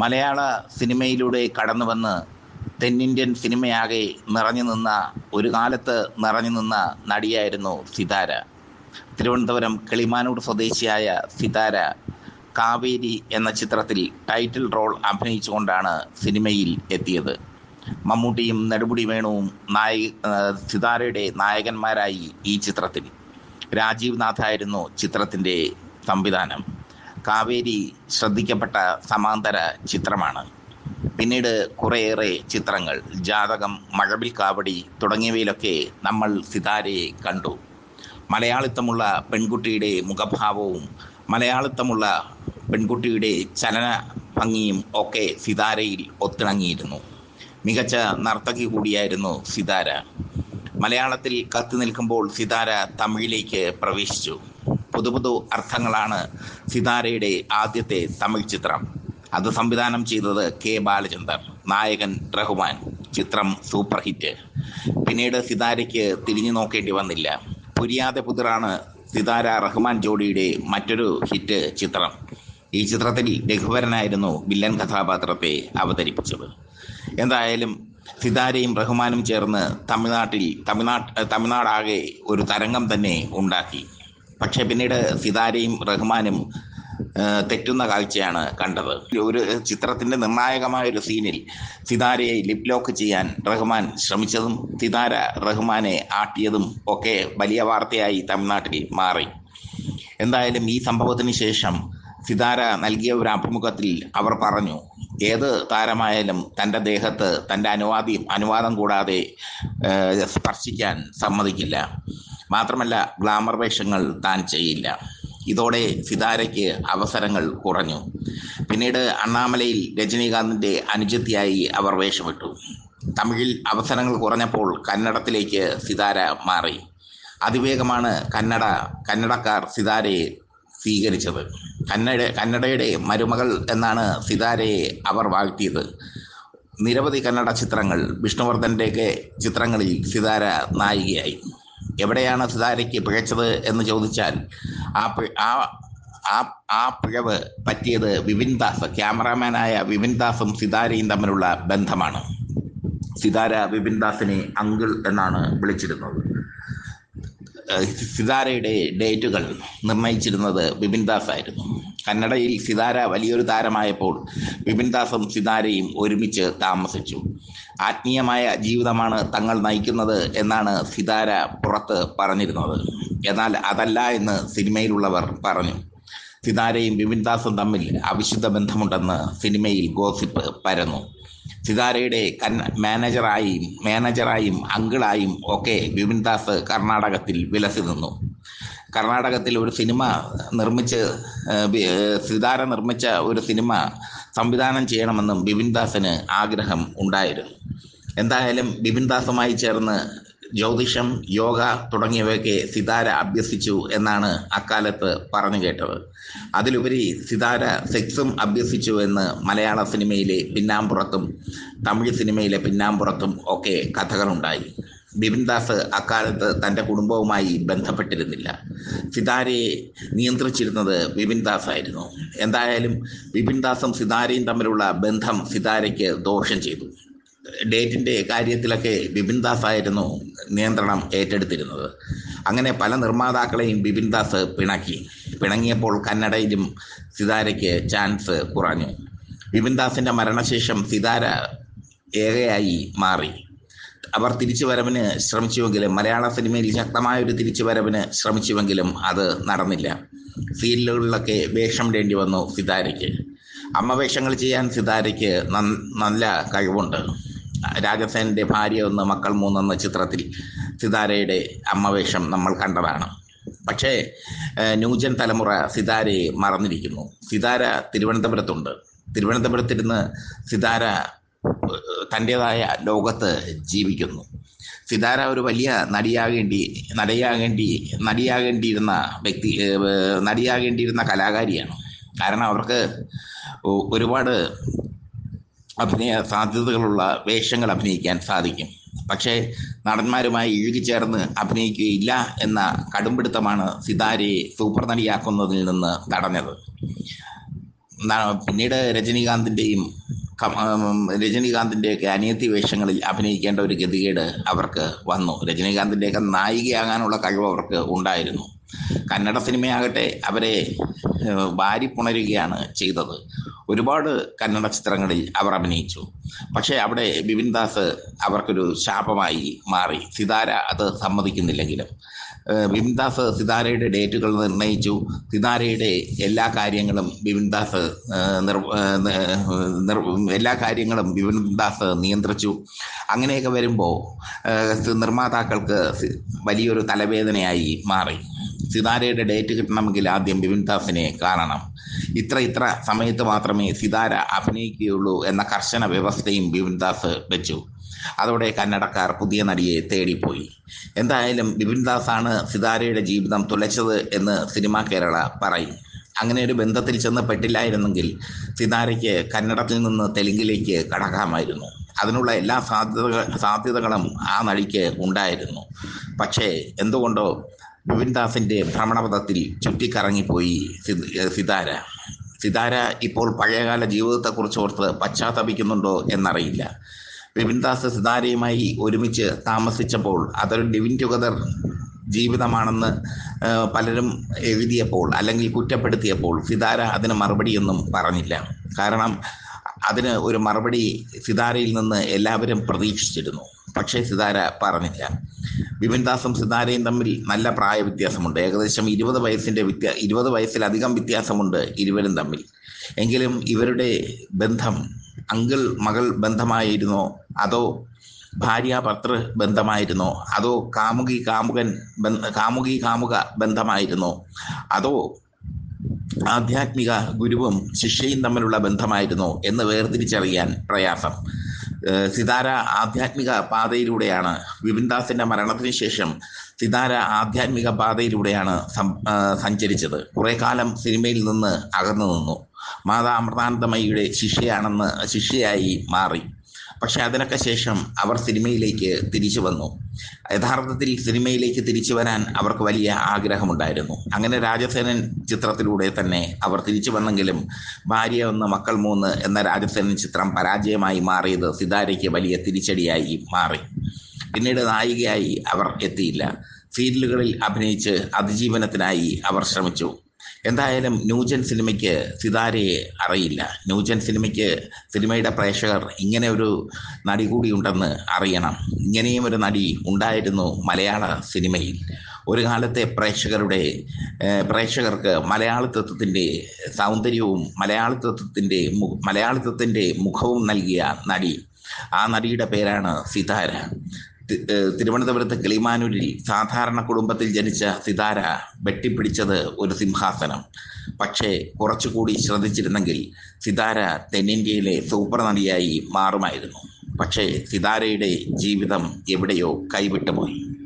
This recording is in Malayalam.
മലയാള സിനിമയിലൂടെ കടന്നു വന്ന് തെന്നിന്ത്യൻ സിനിമയാകെ നിറഞ്ഞു നിന്ന ഒരു കാലത്ത് നിറഞ്ഞു നിന്ന നടിയായിരുന്നു സിതാര. തിരുവനന്തപുരം കിളിമാനൂർ സ്വദേശിയായ സിതാര കാവേരി എന്ന ചിത്രത്തിൽ ടൈറ്റിൽ റോൾ അഭിനയിച്ചുകൊണ്ടാണ് സിനിമയിൽ എത്തിയത്. മമ്മൂട്ടിയും നെടുമുടി വേണുവും നായിക സിതാരയുടെ നായകന്മാരായി ഈ ചിത്രത്തിൽ. രാജീവ് നാഥായിരുന്നു ചിത്രത്തിന്റെ സംവിധാനം. കാവേരി ശ്രദ്ധിക്കപ്പെട്ട സമാന്തര ചിത്രമാണ്. പിന്നീട് കുറേയേറെ ചിത്രങ്ങൾ ജാതകം മഴവിൽ കാവടി തുടങ്ങിയവയിലൊക്കെ നമ്മൾ സിതാരയെ കണ്ടു. മലയാളിത്തമുള്ള പെൺകുട്ടിയുടെ മുഖഭാവവും മലയാളിത്തമുള്ള പെൺകുട്ടിയുടെ ചലന ഭംഗിയും ഒക്കെ സിതാരയിൽ ഒത്തിണങ്ങിയിരുന്നു. മികച്ച നർത്തകി കൂടിയായിരുന്നു സിതാര. മലയാളത്തിൽ കത്തി നിൽക്കുമ്പോൾ സിതാര തമിഴിലേക്ക് പ്രവേശിച്ചു. പുതു പുതു അർത്ഥങ്ങളാണ് സിതാരയുടെ ആദ്യത്തെ തമിഴ് ചിത്രം. അത് സംവിധാനം ചെയ്തത് കെ ബാലചന്ദർ നായകൻ റഹ്മാൻ. ചിത്രം സൂപ്പർ ഹിറ്റ്. പിന്നീട് സിതാരയ്ക്ക് തിരിഞ്ഞു നോക്കേണ്ടി വന്നില്ല. പുരിയാതെ പുതിറാണ് സിതാര റഹ്മാൻ ജോഡിയുടെ മറ്റൊരു ഹിറ്റ് ചിത്രം. ഈ ചിത്രത്തിൽ രഘുവരനായിരുന്നു വില്ലൻ കഥാപാത്രത്തെ അവതരിപ്പിച്ചത്. എന്തായാലും സിതാരയും റഹ്മാനും ചേർന്ന് തമിഴ്നാട്ടിൽ തമിഴ്നാട് തമിഴ്നാടാകെ ഒരു തരംഗം തന്നെ ഉണ്ടാക്കി. പക്ഷേ പിന്നീട് സിതാരയും റഹ്മാനും തെറ്റുന്ന കാഴ്ചയാണ് കണ്ടത്. ഒരു ചിത്രത്തിന്റെ നിർണായകമായ ഒരു സീനിൽ സിതാരയെ ലിപ് ലോക്ക് ചെയ്യാൻ റഹ്മാൻ ശ്രമിച്ചതും സിതാര റഹ്മാനെ ആട്ടിയതും ഒക്കെ വലിയ വാർത്തയായി തമിഴ്നാട്ടിൽ മാറി. എന്തായാലും ഈ സംഭവത്തിന് ശേഷം സിതാര നൽകിയ ഒരു അഭിമുഖത്തിൽ അവർ പറഞ്ഞു ഏത് താരമായാലും തന്റെ ദേഹത്ത് തന്റെ അനുവാദി അനുവാദം കൂടാതെ സ്പർശിക്കാൻ സമ്മതിക്കില്ല. മാത്രമല്ല ഗ്ലാമർ വേഷങ്ങൾ താൻ ചെയ്യില്ല. ഇതോടെ സിതാരയ്ക്ക് അവസരങ്ങൾ കുറഞ്ഞു. പിന്നീട് അണ്ണാമലയിൽ രജനീകാന്തിന്റെ അനുജത്തിയായി അവർ വേഷമിട്ടു. തമിഴിൽ അവസരങ്ങൾ കുറഞ്ഞപ്പോൾ കന്നഡത്തിലേക്ക് സിതാര മാറി. അതിവേഗമാണ് കന്നഡ കന്നഡക്കാർ സിതാരയെ സ്വീകരിച്ചത്. കന്നഡ കന്നഡയുടെ മരുമകൾ എന്നാണ് സിതാരയെ അവർ വാഴ്ത്തിയത്. നിരവധി കന്നഡ ചിത്രങ്ങൾ വിഷ്ണുവർദ്ധന്റെയൊക്കെ ചിത്രങ്ങളിൽ സിതാര നായികയായി. എവിടെയാണ് സുതാരയ്ക്ക് പിഴച്ചത് എന്ന് ചോദിച്ചാൽ ആ ആ ആ പിഴവ് പറ്റിയത് വിപിൻ ദാസ് ക്യാമറാമാനായ വിപിൻ ദാസും സിതാരയും തമ്മിലുള്ള ബന്ധമാണ്. സിതാര വിപിൻ ദാസിനെ അങ്കിൾ എന്നാണ് വിളിച്ചിരുന്നത്. സിതാരയുടെ ഡേറ്റുകൾ നിർണയിച്ചിരുന്നത് വിപിൻ ദാസ് ആയിരുന്നു കന്നഡയിൽ സിതാര വലിയൊരു താരമായപ്പോൾ വിപിൻ ദാസും സിതാരയും ഒരുമിച്ച് താമസിച്ചു. ആത്മീയമായ ജീവിതമാണ് തങ്ങൾ നയിക്കുന്നത് എന്നാണ് സിതാര പുറത്ത് പറഞ്ഞിരുന്നത്. എന്നാൽ അതല്ല എന്ന് സിനിമയിലുള്ളവർ പറഞ്ഞു. സിതാരയും വിപിൻ ദാസും തമ്മിൽ അവിശുദ്ധ ബന്ധമുണ്ടെന്ന് സിനിമയിൽ ഗോസിപ്പ് പരന്നു. സിതാരയുടെ കൻ മാനേജറായും മാനേജറായും അങ്കിളായും ഒക്കെ വിപിൻ ദാസ് കർണാടകത്തിൽ വിലസി നിന്നു കർണാടകത്തിൽ ഒരു സിനിമ നിർമ്മിച്ച് സിതാര നിർമ്മിച്ച ഒരു സിനിമ സംവിധാനം ചെയ്യണമെന്നും ബിപിൻ ദാസിന് ആഗ്രഹം ഉണ്ടായിരുന്നു. എന്തായാലും ബിപിൻ ദാസുമായി ചേർന്ന് ജ്യോതിഷം യോഗ തുടങ്ങിയവയൊക്കെ സിതാര അഭ്യസിച്ചു എന്നാണ് അക്കാലത്ത് പറഞ്ഞു കേട്ടത്. അതിലുപരി സിതാര സെക്സും അഭ്യസിച്ചു എന്ന് മലയാള സിനിമയിലെ പിന്നാമ്പുറത്തും തമിഴ് സിനിമയിലെ പിന്നാമ്പുറത്തും ഒക്കെ കഥകളുണ്ടായി. ബിപിൻ ദാസ് അക്കാലത്ത് തന്റെ കുടുംബവുമായി ബന്ധപ്പെട്ടിരുന്നില്ല. സിതാരയെ നിയന്ത്രിച്ചിരുന്നത് ബിപിൻ ദാസ് ആയിരുന്നു എന്തായാലും ബിപിൻ ദാസും സിതാരയും തമ്മിലുള്ള ബന്ധം സിതാരയ്ക്ക് ദോഷം ചെയ്തു. ഡേറ്റിന്റെ കാര്യത്തിലൊക്കെ ബിപിൻ ദാസ് ആയിരുന്നു നിയന്ത്രണം ഏറ്റെടുത്തിരുന്നത്. അങ്ങനെ പല നിർമ്മാതാക്കളെയും ബിപിൻ ദാസ് പിണക്കി. പിണങ്ങിയപ്പോൾ കന്നഡയിലും സിതാരയ്ക്ക് ചാൻസ് കുറഞ്ഞു. ബിപിൻ ദാസിന്റെ മരണശേഷം സിതാര ഏകയായി മാറി. അവർ തിരിച്ചുവരവിന് ശ്രമിച്ചുവെങ്കിലും മലയാള സിനിമയിൽ ശക്തമായ ഒരു തിരിച്ചുവരവിന് ശ്രമിച്ചുവെങ്കിലും അത് നടന്നില്ല. സീരിയലുകളിലൊക്കെ വേഷം വേണ്ടി വന്നു സിതാരയ്ക്ക്. അമ്മ വേഷങ്ങൾ ചെയ്യാൻ സിതാരയ്ക്ക് നല്ല കഴിവുണ്ട്. രാജസേനന്റെ ഭാര്യ ഒന്ന് മക്കൾ മൂന്നെന്ന ചിത്രത്തിൽ സിതാരയുടെ അമ്മ വേഷം നമ്മൾ കണ്ടതാണ്. പക്ഷേ ന്യൂജൻ തലമുറ സിതാരയെ മറന്നിരിക്കുന്നു. സിതാര തിരുവനന്തപുരത്തുണ്ട്. തിരുവനന്തപുരത്തിരുന്ന് സിതാര തന്റെതായ ലോകത്ത് ജീവിക്കുന്നു. സിതാര ഒരു വലിയ നടിയാകേണ്ടി നടിയാകേണ്ടി നടിയാകേണ്ടിയിരുന്ന വ്യക്തി നടിയാകേണ്ടിയിരുന്ന കലാകാരിയാണ്. കാരണം അവർക്ക് ഒരുപാട് അഭിനയ സാധ്യതകളുള്ള വേഷങ്ങൾ അഭിനയിക്കാൻ സാധിക്കും. പക്ഷേ നടന്മാരുമായി ഇഴുകിച്ചേർന്ന് അഭിനയിക്കുകയില്ല എന്ന കടുംപിടുത്തമാണ് സിതാരയെ സൂപ്പർ നടിയാക്കുന്നതിൽ നിന്ന് തടഞ്ഞത്. പിന്നീട് രജനീകാന്തിന്റെയും രജനീകാന്തിന്റെയൊക്കെ അനിയത്തി വേഷങ്ങളിൽ അഭിനയിക്കേണ്ട ഒരു ഗതികേട് അവർക്ക് വന്നു. രജനീകാന്തിന്റെയൊക്കെ നായികയാകാനുള്ള കഴിവ് അവർക്ക് ഉണ്ടായിരുന്നു. കന്നഡ സിനിമയാകട്ടെ അവരെ വാരിപ്പുണരുകയാണ് ചെയ്തത്. ഒരുപാട് കന്നഡ ചിത്രങ്ങളിൽ അവർ അഭിനയിച്ചു. പക്ഷേ അവിടെ ബിപിൻ ദാസ് അവർക്കൊരു ശാപമായി മാറി. സിതാര അത് സമ്മതിക്കുന്നില്ലെങ്കിലും. ബിപിൻ സിതാരയുടെ ഡേറ്റുകൾ നിർണയിച്ചു. സിതാരയുടെ എല്ലാ കാര്യങ്ങളും ബിപിൻദാസ് നിർ എല്ലാ കാര്യങ്ങളും ബിപിൻദാസ് നിയന്ത്രിച്ചു. അങ്ങനെയൊക്കെ വരുമ്പോൾ നിർമ്മാതാക്കൾക്ക് വലിയൊരു തലവേദനയായി മാറി. സിതാരയുടെ ഡേറ്റ് കിട്ടണമെങ്കിൽ ആദ്യം ബിപിൻ ദാസിനെ കാണണം. ഇത്ര ഇത്ര സമയത്ത് മാത്രമേ സിതാര അഭിനയിക്കുകയുള്ളൂ എന്ന കർശന വ്യവസ്ഥയും ബിപിൻദാസ് വെച്ചു. അതോടെ കന്നഡക്കാർ പുതിയ നടിയെ തേടിപ്പോയി. എന്തായാലും ബിപിൻ ദാസാണ് സിതാരയുടെ ജീവിതം തുലച്ചത് എന്ന് സിനിമാ കേരള പറയും. അങ്ങനെ ഒരു ബന്ധത്തിൽ ചെന്ന് പെട്ടില്ലായിരുന്നെങ്കിൽ സിതാരയ്ക്ക് കന്നഡത്തിൽ നിന്ന് തെലുങ്കിലേക്ക് കടക്കാമായിരുന്നു. അതിനുള്ള എല്ലാ സാധ്യത സാധ്യതകളും ആ നടിക്ക് ഉണ്ടായിരുന്നു. പക്ഷേ എന്തുകൊണ്ടോ ബിപിൻ ദാസിന്റെ ഭ്രമണപഥത്തിൽ ചുറ്റിക്കറങ്ങിപ്പോയി സിതാര. സിതാര ഇപ്പോൾ പഴയകാല ജീവിതത്തെക്കുറിച്ച് ഓർത്ത് പശ്ചാത്തപിക്കുന്നുണ്ടോ എന്നറിയില്ല. ബിപിൻ ദാസ് സിതാരയുമായി ഒരുമിച്ച് താമസിച്ചപ്പോൾ അതൊരു ലിവിൻ ടുഗദർ ജീവിതമാണെന്ന് പലരും എഴുതിയപ്പോൾ അല്ലെങ്കിൽ കുറ്റപ്പെടുത്തിയപ്പോൾ സിതാര അതിന് മറുപടിയൊന്നും പറഞ്ഞില്ല. കാരണം അതിന് ഒരു മറുപടി സിതാരയിൽ നിന്ന് എല്ലാവരും പ്രതീക്ഷിച്ചിരുന്നു. പക്ഷേ സിതാര പറഞ്ഞില്ല. വിപിൻദാസും സിതാരയും തമ്മിൽ നല്ല പ്രായ വ്യത്യാസമുണ്ട് ഏകദേശം ഇരുപത് വയസ്സിന്റെ വ്യത്യാ ഇരുപത് വയസ്സിലധികം വ്യത്യാസമുണ്ട് ഇരുവരും തമ്മിൽ. എങ്കിലും ഇവരുടെ ബന്ധം അങ്കിൾ മകൾ ബന്ധമായിരുന്നോ? അതോ ഭാര്യ ഭർത്തൃ ബന്ധമായിരുന്നോ? അതോ കാമുകി കാമുകൻ കാമുകി കാമുക ബന്ധമായിരുന്നോ? അതോ ആധ്യാത്മിക ഗുരുവും ശിഷ്യയും തമ്മിലുള്ള ബന്ധമായിരുന്നോ എന്ന് വേർതിരിച്ചറിയാൻ പ്രയാസം. സിതാര ആധ്യാത്മിക പാതയിലൂടെയാണ്. വിപിൻദാസിന്റെ മരണത്തിന് ശേഷം സിതാര ആധ്യാത്മിക പാതയിലൂടെയാണ് സഞ്ചരിച്ചത്. കുറെ കാലം സിനിമയിൽ നിന്ന് അകന്നു നിന്നു. മാതാ അമൃതാനന്ദമയിയുടെ ശിഷ്യയാണെന്ന് ശിഷ്യയായി മാറി. പക്ഷെ അതിനൊക്കെ ശേഷം അവർ സിനിമയിലേക്ക് തിരിച്ചു വന്നു. യഥാർത്ഥത്തിൽ സിനിമയിലേക്ക് തിരിച്ചു വരാൻ അവർക്ക് വലിയ ആഗ്രഹമുണ്ടായിരുന്നു. അങ്ങനെ രാജസേനൻ ചിത്രത്തിലൂടെ തന്നെ അവർ തിരിച്ചു വന്നെങ്കിലും ഭാര്യ ഒന്ന് മക്കൾ മൂന്ന് എന്ന രാജസേനൻ ചിത്രം പരാജയമായി മാറിയത് സിതാരയ്ക്ക് വലിയ തിരിച്ചടിയായി മാറി. പിന്നീട് നായികയായി അവർ എത്തിയില്ല. സീരിയലുകളിൽ അഭിനയിച്ച് അതിജീവനത്തിനായി അവർ ശ്രമിച്ചു. എന്തായാലും ന്യൂജൻ സിനിമയ്ക്ക് സിതാരയെ അറിയില്ല. ന്യൂജൻ സിനിമയ്ക്ക് സിനിമയുടെ പ്രേക്ഷകർ ഇങ്ങനെ ഒരു നടി കൂടി ഉണ്ടെന്ന് അറിയണം. ഇങ്ങനെയും ഒരു നടി ഉണ്ടായിരുന്നു മലയാള സിനിമയിൽ. ഒരു കാലത്തെ പ്രേക്ഷകരുടെ പ്രേക്ഷകർക്ക് മലയാളിത്വത്തിന്റെ സൗന്ദര്യവും മലയാളിത്വത്തിന്റെ മലയാളത്വത്തിന്റെ മുഖവും നൽകിയ നടി. ആ നടിയുടെ പേരാണ് സിതാര. തിരുവനന്തപുരത്ത് കിളിമാനൂരിൽ സാധാരണ കുടുംബത്തിൽ ജനിച്ച സിതാര വെട്ടിപ്പിടിച്ചത് ഒരു സിംഹാസനം. പക്ഷേ കുറച്ചുകൂടി ശ്രദ്ധിച്ചിരുന്നെങ്കിൽ സിതാര തെന്നിന്ത്യയിലെ സൂപ്പർ നടിയായി മാറുമായിരുന്നു. പക്ഷേ സിതാരയുടെ ജീവിതം എവിടെയോ കൈവിട്ടുപോയി.